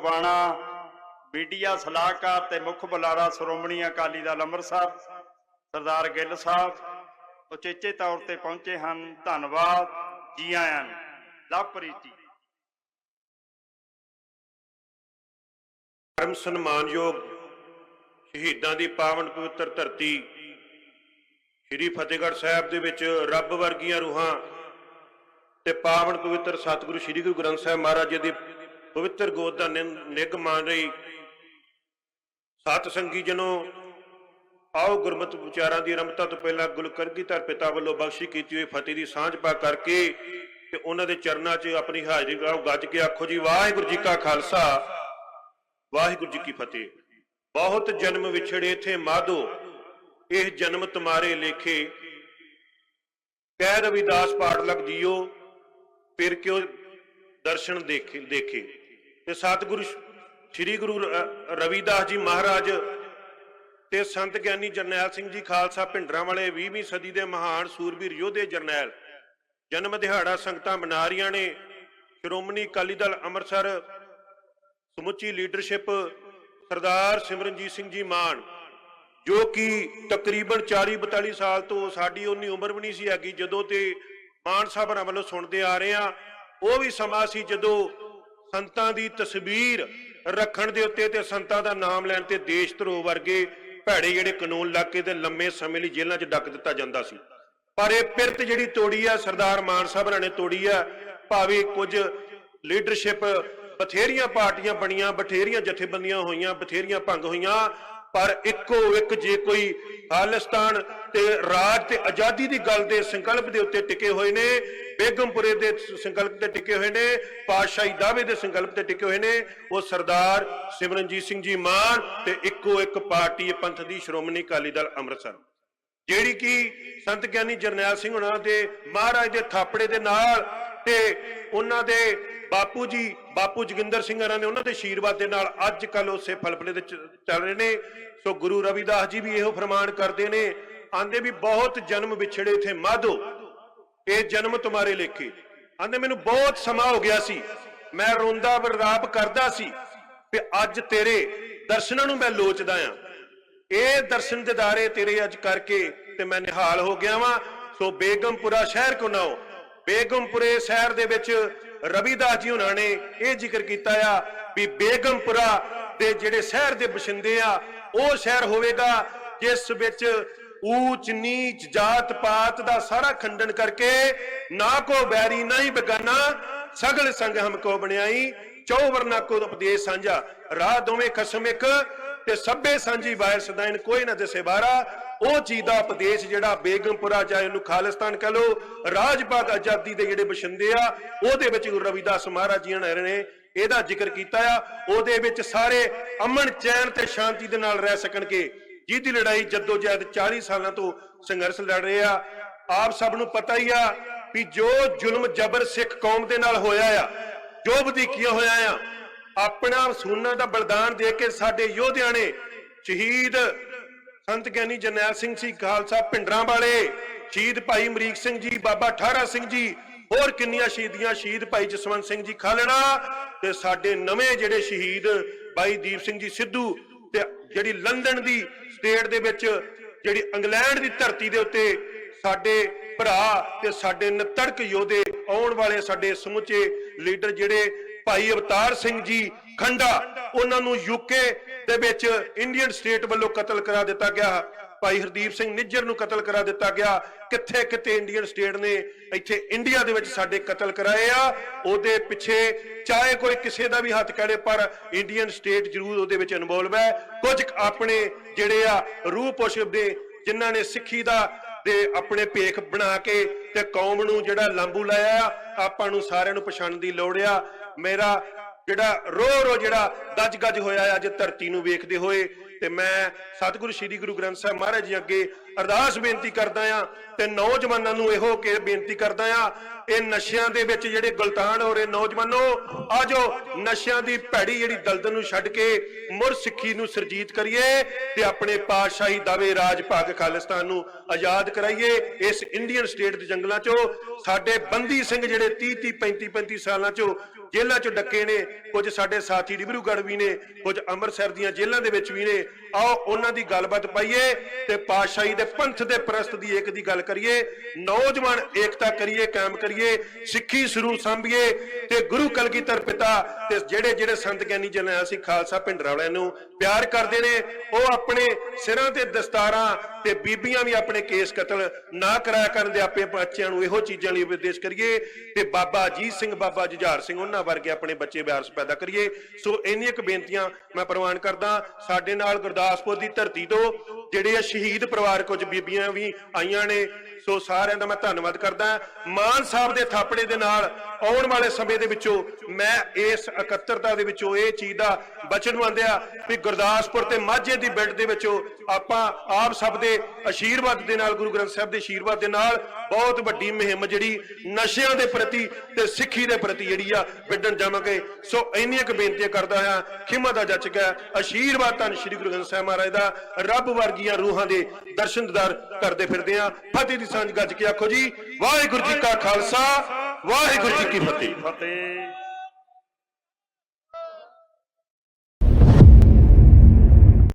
Tiwana media ਸਲਾਹਕਾਰ ਤੇ ਮੁੱਖ ਬੁਲਾਰਾ ਸ਼੍ਰੋਮਣੀ ਅਕਾਲੀ ਦਲ ਅੰਮ੍ਰਿਤਸਰ, ਸਰਦਾਰ ਗਿੱਲ ਸਾਹਿਬ, ਉਚੇਚੇ ਤੌਰ ਤੇ ਪਹੁੰਚੇ ਹਨ। ਧੰਨਵਾਦ, ਜੀ ਆਇਆਂ ਨੂੰ। ਲਵਪ੍ਰੀਤ ਜੀ ਪਰਮ ਸਨਮਾਨਯੋਗ ਸ਼ਹੀਦਾਂ ਦੀ ਪਾਵਨ ਪਵਿੱਤਰ ਧਰਤੀ, ਸ੍ਰੀ ਫਤਿਹਗੜ੍ਹ ਸਾਹਿਬ ਦੇ ਵਿੱਚ ਰੱਬ ਵਰਗੀਆਂ ਰੂਹਾਂ ਤੇ ਪਾਵਨ ਪਵਿੱਤਰ ਸਤਿਗੁਰੂ ਸ੍ਰੀ ਗੁਰੂ ਗ੍ਰੰਥ ਸਾਹਿਬ ਮਹਾਰਾਜ ਜੀ ਦੀ ਪਵਿੱਤਰ ਗੋਦ ਦਾ ਨਿ- ਨਿੱਘ ਮਾਣ ਰਹੀ। ਸਤ ਸੰਗੀ ਜਨੋ, ਆਓ ਗੁਰਮਤਿ ਵਿਚਾਰਾਂ ਦੀ ਰਮਤਾ ਤੋਂ ਪਹਿਲਾਂ ਗੁਲਕਰਗੀ ਧਰ ਪਿਤਾ ਵੱਲੋਂ ਬਖਸ਼ੀ ਕੀਤੀ ਹੋਈ ਫਤਿਹ ਦੀ ਸਾਂਝ ਪਾ ਕਰਕੇ ਤੇ ਉਹਨਾਂ ਦੇ ਚਰਨਾਂ 'ਚ ਆਪਣੀ ਹਾਜ਼ਰੀ ਗਾਓ ਗੱਜ ਕੇ ਆਖੋ ਜੀ, ਵਾਹਿਗੁਰੂ ਜੀ ਕਾ ਖਾਲਸਾ, ਵਾਹਿਗੁਰੂ ਜੀ ਕੀ ਫਤਿਹ। ਬਹੁਤ ਜਨਮ ਵਿਛੜੇ ਥੇ ਮਾਧੋ, ਇਹ ਜਨਮ ਤੁਮਾਰੇ ਲੇਖੇ। ਕਹਿ ਰਵਿਦਾਸ ਪਾਠ ਲਗ ਜੀਓ, ਫਿਰ ਕਿਉ ਦਰਸ਼ਨ ਦੇਖੇ ਦੇਖੇ। ਤੇ ਸਤਿਗੁਰੂ ਸ੍ਰੀ ਗੁਰੂ ਰ- ਰਵਿਦਾਸ ਜੀ ਮਹਾਰਾਜ ਤੇ ਸੰਤ ਗਿਆਨੀ ਜਰਨੈਲ ਸਿੰਘ ਜੀ ਖਾਲਸਾ ਭਿੰਡਰਾਂ ਵਾਲੇ 20ਵੀਂ ਸਦੀ ਦੇ ਮਹਾਨ ਸੂਰਬੀਰ ਯੋਧੇ ਜਰਨੈਲ, ਜਨਮ ਦਿਹਾੜਾ ਸੰਗਤਾਂ ਮਨਾ ਰਹੀਆਂ ਨੇ। ਸ਼੍ਰੋਮਣੀ ਅਕਾਲੀ ਦਲ ਅੰਮ੍ਰਿਤਸਰ, ਸਮੁੱਚੀ ਲੀਡਰਸ਼ਿਪ ਸਰਦਾਰ ਸਿਮਰਨਜੀਤ ਸਿੰਘ ਜੀ ਮਾਨ, ਜੋ ਕਿ ਤਕਰੀਬਨ 40 42 ਸਾਲ ਤੋਂ ਸਾਡੀ ਉਨੀ ਉਮਰ ਵੀ ਨਹੀਂ ਸੀ ਹੈਗੀ, ਜਦੋਂ ਤੇ ਮਾਨ ਸਾਹਿਬਾਂ ਵੱਲੋਂ ਸੁਣਦੇ ਆ ਰਹੇ ਆ ਉਹ ਵੀ ਸਮਾਂ ਸੀ ਜਦੋਂ ਸੰਤਾਂ ਦੀ ਤਸਵੀਰ ਰੱਖਣ ਦੇ ਉੱਤੇ ਤੇ ਸੰਤਾਂ ਦਾ ਨਾਮ ਲੈਣ ਤੇ ਦੇਸ਼ ਧਰੋ ਵਰਗੇ ਭੈੜੇ ਜਿਹੜੇ ਕਾਨੂੰਨ ਲੱਗ ਕੇ ਤੇ ਲੰਮੇ ਸਮੇਂ ਲਈ ਜੇਲ੍ਹਾਂ 'ਚ ਡੱਕ ਦਿੱਤਾ ਜਾਂਦਾ ਸੀ। ਪਰ ਇਹ ਪਿਰਤ ਜਿਹੜੀ ਤੋੜੀ ਆ, ਸਰਦਾਰ ਮਾਨ ਸਾਹਿਬਾਂ ਨੇ ਤੋੜੀ ਆ, ਭਾਵੇਂ ਕੁਝ ਲੀਡਰਸ਼ਿਪ ਬਥੇਰੀਆਂ ਪਾਰਟੀਆਂ ਬਣੀਆਂ, ਬਥੇਰੀਆਂ ਜਥੇਬੰਦੀਆਂ ਹੋਈਆਂ, ਬਥੇਰੀਆਂ ਭੰਗ ਹੋਈਆਂ ਪਰ ਇੱਕੋ ਇੱਕ ਜੇ ਕੋਈ ਖਾਲਿਸਤਾਨ ਤੇ ਰਾਜ ਤੇ ਆਜ਼ਾਦੀ ਦੀ ਗੱਲ ਦੇ ਸੰਕਲਪ ਦੇ ਉੱਤੇ ਟਿਕੇ ਹੋਏ ਨੇ, ਬੇਗਮਪੁਰੇ ਦੇ ਸੰਕਲਪ ਤੇ ਟਿਕੇ ਹੋਏ ਨੇ, ਪਾਤਸ਼ਾਹੀ ਦਾਅਵੇ ਦੇ ਸੰਕਲਪ ਤੇ ਟਿਕੇ ਹੋਏ ਨੇ, ਉਹ ਸਰਦਾਰ ਸਿਮਰਨਜੀਤ ਸਿੰਘ ਜੀ ਮਾਨ ਤੇ ਇੱਕੋ ਇੱਕ ਪਾਰਟੀ ਪੰਥ ਦੀ ਸ਼੍ਰੋਮਣੀ ਅਕਾਲੀ ਦਲ ਅੰਮ੍ਰਿਤਸਰ। ਜਿਹੜੀ ਕਿ ਸੰਤ ਗਿਆਨੀ ਜਰਨੈਲ ਸਿੰਘ ਹੁਣਾਂ ਦੇ ਮਹਾਰਾਜ ਦੇ ਥਾਪੜੇ ਦੇ ਨਾਲ ਤੇ ਉਹਨਾਂ ਦੇ ਬਾਪੂ ਜੀ, ਬਾਪੂ ਜੋਗਿੰਦਰ ਸਿੰਘ ਹਰਾਂ ਨੇ ਉਹਨਾਂ ਦੇ ਆਸ਼ੀਰਵਾਦ ਦੇ ਨਾਲ ਅੱਜ ਕੱਲ ਉਸੇ ਫਲਫਲੇ ਦੇ ਚੱਲ ਰਹੇ ਨੇ। ਸੋ ਗੁਰੂ ਰਵਿਦਾਸ ਜੀ ਵੀ ਇਹੋ ਫਰਮਾਨ ਕਰਦੇ ਨੇ, ਆਂਦੇ ਵੀ ਬਹੁਤ ਜਨਮ ਵਿਛੜੇ ਥੇ ਮਾਧੋ, ਇਹ ਜਨਮ ਤੁਹਾਰੇ ਲੇਖੇ। ਆਂਦੇ ਮੈਨੂੰ ਬਹੁਤ ਸਮਾਂ ਹੋ ਗਿਆ ਸੀ, ਮੈਂ ਰੋਂਦਾ ਵਿਰਲਾਪ ਕਰਦਾ ਸੀ ਤੇ ਅੱਜ ਤੇਰੇ ਦਰਸ਼ਨਾਂ ਨੂੰ ਮੈਂ ਲੋਚਦਾ ਆ। ਇਹ ਦਰਸ਼ਨ ਦਿਦਾਰੇ ਤੇਰੇ ਅੱਜ ਕਰਕੇ ਤੇ ਮੈਂ ਨਿਹਾਲ ਹੋ ਗਿਆ ਵਾਂ। ਸੋ ਬੇਗਮਪੁਰਾ ਸ਼ਹਿਰ ਕੋ ਨਾਓ ਬੇਗਮਪੁਰੇ ਸ਼ਹਿਰ ਦੇ ਵਿੱਚ ਰਵਿਦਾਸ ਜੀ ਉਹਨਾਂ ਨੇ ਇਹ ਜ਼ਿਕਰ ਕੀਤਾ ਆ ਵੀ ਬੇਗਮਪੁਰਾ ਦੇ ਜਿਹੜੇ ਸ਼ਹਿਰ ਦੇ ਬਸ਼ਿੰਦੇ ਆ, ਉਹ ਸ਼ਹਿਰ ਹੋਵੇਗਾ ਜਿਸ ਵਿੱਚ ਊਚ ਨੀਚ ਜਾਤ ਪਾਤ ਦਾ ਸਾਰਾ ਖੰਡਨ ਕਰਕੇ ਨਾ ਕੋ ਬੈਰੀ, ਨਾ ਹੀ ਬਗਾਨਾ, ਸਗਲ ਸੰਗ ਹਮ ਕੋ ਬਣਾਈ ਚੌਵਰਨਾ ਕੋ ਉਪਦੇਸ਼ ਸਾਂਝਾ। ਰਾਹ ਦੋਵੇਂ ਖਸਮ ਇੱਕ ਤੇ ਸਭੇ ਸਾਂਝੀ ਬਾਇਰ ਸਦਾਇਨ ਕੋਈ ਨਾ ਦਿਸੇ ਬਾਰਾ ਉਹ ਚੀਜ਼ ਦਾ ਉਪਦੇਸ਼ ਜਿਹੜਾ ਬੇਗਮਪੁਰਾ ਚਾਹੇ ਉਹਨੂੰ ਖਾਲਿਸਤਾਨ ਕਹ ਲੋ ਰਾਜ ਆਜ਼ਾਦੀ ਦੇ ਜਿਹੜੇ ਬਸ਼ਿੰਦੇ ਆ, ਉਹਦੇ ਵਿੱਚ ਗੁਰੂ ਰਵਿਦਾਸ ਮਹਾਰਾਜ ਜੀ ਨੇ ਇਹਦਾ ਜ਼ਿਕਰ ਕੀਤਾ ਆ। ਉਹਦੇ ਵਿੱਚ ਸਾਰੇ ਅਮਨ, ਚੈਨ ਤੇ ਸ਼ਾਂਤੀ ਦੇ ਨਾਲ ਰਹਿ ਸਕਣਗੇ। ਜਿਹਦੀ ਲੜਾਈ ਜੱਦੋ ਜਹਿਦ 40 ਸਾਲਾਂ ਤੋਂ ਸੰਘਰਸ਼ ਲੜ ਰਹੇ ਆ। ਆਪ ਸਭ ਨੂੰ ਪਤਾ ਹੀ ਆ ਵੀ ਜੋ ਜ਼ੁਲਮ ਜ਼ਬਰ ਸਿੱਖ ਕੌਮ ਦੇ ਨਾਲ ਹੋਇਆ ਆ, ਜੋ ਵਧੀਕੀਆਂ ਹੋਇਆ ਆ, ਆਪਣਾ ਸੂਨਾ ਦਾ ਬਲਿਦਾਨ ਦੇ ਕੇ ਸਾਡੇ ਯੋਧਿਆਂ ਨੇ ਸ਼ਹੀਦ ਸੰਤ ਗਿਆਨੀ ਜਰਨੈਲ ਸਿੰਘ ਜੀ ਖਾਲਸਾ ਭਿੰਡਰਾਂ ਵਾਲੇ। ਸ਼ਹੀਦ ਭਾਈ ਅਮਰੀਕ ਸਿੰਘ ਜੀ, ਬਾਬਾ ਠਾਰਾ ਸਿੰਘ ਜੀ। ਹੋਰ ਕਿੰਨੀਆਂ ਸ਼ਹੀਦੀਆਂ? ਸ਼ਹੀਦ ਭਾਈ ਜਸਵੰਤ ਸਿੰਘ ਜੀ ਖਾਲੜਾ ਤੇ ਸਾਡੇ ਨਵੇਂ ਜਿਹੜੇ ਸ਼ਹੀਦ ਭਾਈ ਦੀਪ ਸਿੰਘ ਜੀ ਸਿੱਧੂ ਤੇ ਜਿਹੜੀ ਲੰਡਨ ਦੀ ਸਟੇਟ ਦੇ ਵਿੱਚ ਜਿਹੜੀ ਇੰਗਲੈਂਡ ਦੀ ਧਰਤੀ ਦੇ ਉੱਤੇ ਸਾਡੇ ਭਰਾ ਤੇ ਸਾਡੇ ਨਤੜਕ ਯੋਧੇ ਆਉਣ ਵਾਲੇ ਸਾਡੇ ਸਮੁੱਚੇ ਲੀਡਰ ਜਿਹੜੇ ਭਾਈ ਅਵਤਾਰ ਸਿੰਘ ਜੀ ਖੰਡਾ, ਉਹਨਾਂ ਨੂੰ ਯੂਕੇ ਦੇ ਵਿੱਚ ਇੰਡੀਅਨ ਸਟੇਟ ਵੱਲੋਂ ਕਤਲ ਕਰਾ ਦਿੱਤਾ ਗਿਆ। ਭਾਈ ਹਰਦੀਪ ਸਿੰਘ ਨਿੱਜਰ ਨੂੰ ਕਤਲ ਕਰਾ ਦਿੱਤਾ ਗਿਆ। ਕਿੱਥੇ ਕਿੱਥੇ ਇੰਡੀਅਨ ਸਟੇਟ ਨੇ ਇੱਥੇ ਇੰਡੀਆ ਦੇ ਵਿੱਚ ਸਾਡੇ ਕਤਲ ਕਰਾਏ ਆ। ਉਹਦੇ ਪਿੱਛੇ ਚਾਹੇ ਕੋਈ ਕਿਸੇ ਦਾ ਵੀ ਹੱਥ ਕੜੇ ਪਰ ਇੰਡੀਅਨ ਸਟੇਟ ਜ਼ਰੂਰ ਉਹਦੇ ਵਿੱਚ ਇਨਵੋਲਵ ਹੈ। ਕੁਝ ਆਪਣੇ ਜਿਹੜੇ ਆ ਰੂਹ ਪੁਸ਼ਪ ਦੇ ਜਿਨ੍ਹਾਂ ਨੇ ਸਿੱਖੀ ਦਾ ਤੇ ਆਪਣੇ ਭੇਖ ਬਣਾ ਕੇ ਤੇ ਕੌਮ ਨੂੰ ਜਿਹੜਾ ਲਾਂਬੂ ਲਾਇਆ ਆ, ਆਪਾਂ ਨੂੰ ਸਾਰਿਆਂ ਨੂੰ ਪਛਾਣਨ ਦੀ ਲੋੜ ਆ। ਮੇਰਾ ਜਿਹੜਾ ਰੋ ਰੋ ਜਿਹੜਾ ਗੱਜ ਗੱਜ ਹੋਇਆ ਅੱਜ ਧਰਤੀ ਨੂੰ ਵੇਖਦੇ ਹੋਏ। ਤੇ ਮੈਂ ਸਤਿਗੁਰੂ ਸ੍ਰੀ ਗੁਰੂ ਗ੍ਰੰਥ ਸਾਹਿਬ ਮਹਾਰਾਜ ਜੀ ਅੱਗੇ ਅਰਦਾਸ ਬੇਨਤੀ ਕਰਦਾ ਆ ਤੇ ਨੌਜਵਾਨਾਂ ਨੂੰ ਇਹੋ ਕਿ ਬੇਨਤੀ ਕਰਦਾ ਆ ਇਹ ਨਸ਼ਿਆਂ ਦੇ ਵਿੱਚ ਜਿਹੜੇ ਗੁਲਤਾਨ ਹੋ ਰਹੇ ਨੌਜਵਾਨੋ, ਆਜੋ ਨਸ਼ਿਆਂ ਦੀ ਭੈੜੀ ਜਿਹੜੀ ਦਲਦਲ ਨੂੰ ਛੱਡ ਕੇ ਮੁਰ ਸਿੱਖੀ ਨੂੰ ਸਰਜੀਤ ਕਰੀਏ ਤੇ ਆਪਣੇ ਪਾਤਸ਼ਾਹੀ ਦਾਵੇ ਰਾਜ ਭਾਗ ਖਾਲਿਸਤਾਨ ਨੂੰ ਆਜ਼ਾਦ ਕਰਾਈਏ। ਇਸ ਇੰਡੀਅਨ ਸਟੇਟ ਦੇ ਜੰਗਲਾਂ ਚੋਂ ਸਾਡੇ ਬੰਦੀ ਸਿੰਘ ਜਿਹੜੇ 30 30 35 35 ਸਾਲਾਂ ਚੋਂ ਜੇਲ੍ਹਾਂ ਚੋਂ ਡੱਕੇ ਨੇ, ਕੁਝ ਸਾਡੇ ਸਾਥੀ ਡਿਬਰੂਗੜ੍ਹ ਵੀ ਨੇ, ਕੁਝ ਅੰਮ੍ਰਿਤਸਰ ਦੀਆਂ ਜੇਲ੍ਹਾਂ ਦੇ ਵਿੱਚ ਵੀ ਨੇ। ਆਓ ਉਹਨਾਂ ਦੀ ਗੱਲਬਾਤ ਪਾਈਏ ਤੇ ਪਾਤਸ਼ਾਹੀ ਦੇ ਪੰਥ ਦੇ ਪ੍ਰਸਤ ਦੀ ਏਕ ਦੀ ਗੱਲ ਕਰੀਏ। ਨੌਜਵਾਨ ਏਕਤਾ ਕਰੀਏ, ਕਾਇਮ ਕਰੀਏ, ਸਿੱਖੀ ਸਰੂ ਸੰਭੀਏ ਤੇ ਗੁਰੂ ਕਲਗੀਧਰ ਪਿਤਾ ਤੇ ਜਿਹੜੇ ਜਿਹੜੇ ਸੰਤ ਗਿਆਨੀ ਜਨਾਂ ਅਸੀਂ ਖਾਲਸਾ ਭਿੰਡਰਾਂ ਵਾਲਿਆਂ ਨੂੰ ਪਿਆਰ ਕਰਦੇ ਨੇ, ਉਹ ਆਪਣੇ ਸਿਰਾਂ ਤੇ ਦਸਤਾਰਾਂ ਤੇ ਬੀਬੀਆਂ ਵੀ ਆਪਣੇ ਕੇਸ ਕਤਲ ਨਾ ਕਰਾਇਆ ਕਰਨ ਦੇ ਆਪੇ ਬੱਚਿਆਂ ਨੂੰ ਇਹੋ ਚੀਜ਼ਾਂ ਲਈ ਉਪਦੇਸ਼ ਕਰੀਏ ਤੇ ਬਾਬਾ ਅਜੀਤ ਸਿੰਘ, ਬਾਬਾ ਜੁਝਾਰ ਸਿੰਘ ਉਹਨਾਂ ਵਰਗੇ ਆਪਣੇ ਬੱਚੇ ਵਾਰਸ ਪੈਦਾ ਕਰੀਏ। ਸੋ ਇੰਨੀਆਂ ਕੁ ਬੇਨਤੀਆਂ ਮੈਂ ਪ੍ਰਵਾਨ ਕਰਦਾ, ਸਾਡੇ ਨਾਲ ਗੁਰਦਾਸਪੁਰ ਦੀ ਧਰਤੀ ਤੋਂ ਜਿਹੜੇ ਆ ਸ਼ਹੀਦ ਪਰਿਵਾਰ ਕੁਝ ਬੀਬੀਆਂ ਵੀ ਆਈਆਂ ਨੇ, ਸੋ ਸਾਰਿਆਂ ਦਾ ਮੈਂ ਧੰਨਵਾਦ ਕਰਦਾ। ਮਾਨ ਸਾਹਿਬ ਦੇ ਥਾਪੜੇ ਦੇ ਨਾਲ ਆਉਣ ਵਾਲੇ ਸਮੇਂ ਦੇ ਵਿੱਚੋਂ ਮੈਂ ਇਸ ਇਕੱਤਰਤਾ ਦੇ ਵਿੱਚੋਂ ਇਹ ਚੀਜ਼ ਦਾ ਬਚਨ ਮੰਨਦਿਆ ਵੀ ਗੁਰਦਾਸਪੁਰ ਤੇ ਮਾਝੇ ਦੀ ਬਿਲਡ ਦੇ ਵਿੱਚੋਂ ਆਪਾਂ ਆਪ ਸਭ ਦੇ ਆਸ਼ੀਰਵਾਦ ਦੇ ਨਾਲ, ਗੁਰੂ ਗ੍ਰੰਥ ਸਾਹਿਬ ਦੇ ਆਸ਼ੀਰਵਾਦ ਦੇ ਨਾਲ ਬਹੁਤ ਵੱਡੀ ਮੁਹਿੰਮ ਜਿਹੜੀ ਨਸ਼ਿਆਂ ਦੇ ਪ੍ਰਤੀ ਤੇ ਸਿੱਖੀ ਦੇ ਪ੍ਰਤੀ ਜਿਹੜੀ ਆ ਵਿੱਢਣ ਜਾਵਾਂਗੇ। ਸੋ ਇੰਨੀਆਂ ਕੁ ਬੇਨਤੀਆਂ ਕਰਦਾ ਹਾਂ, ਖਿਮਾ ਦਾ ਜੱਜ ਹੈ ਆਸ਼ੀਰਵਾਦ ਧੰਨ ਸ੍ਰੀ ਗੁਰੂ ਗ੍ਰੰਥ ਸਾਹਿਬ ਮਹਾਰਾਜ ਦਾ, ਰੱਬ ਵਰਗੀਆਂ ਰੂਹਾਂ ਦੇ ਦਰਸ਼ਨ ਦਿਦਾਰ ਕਰਦੇ ਫਿਰਦੇ ਆ ਫਤਿਹ ਦੀ ਸਾਂਝ ਗੱਜ ਕੇ ਆਖੋ ਜੀ, ਵਾਹਿਗੁਰੂ ਜੀ ਕਾ ਖਾਲਸਾ ਵਾਹਿਗੁਰੂ ਜੀ ਕੀ ਫਤਿਹ। ਫਤਿਹ।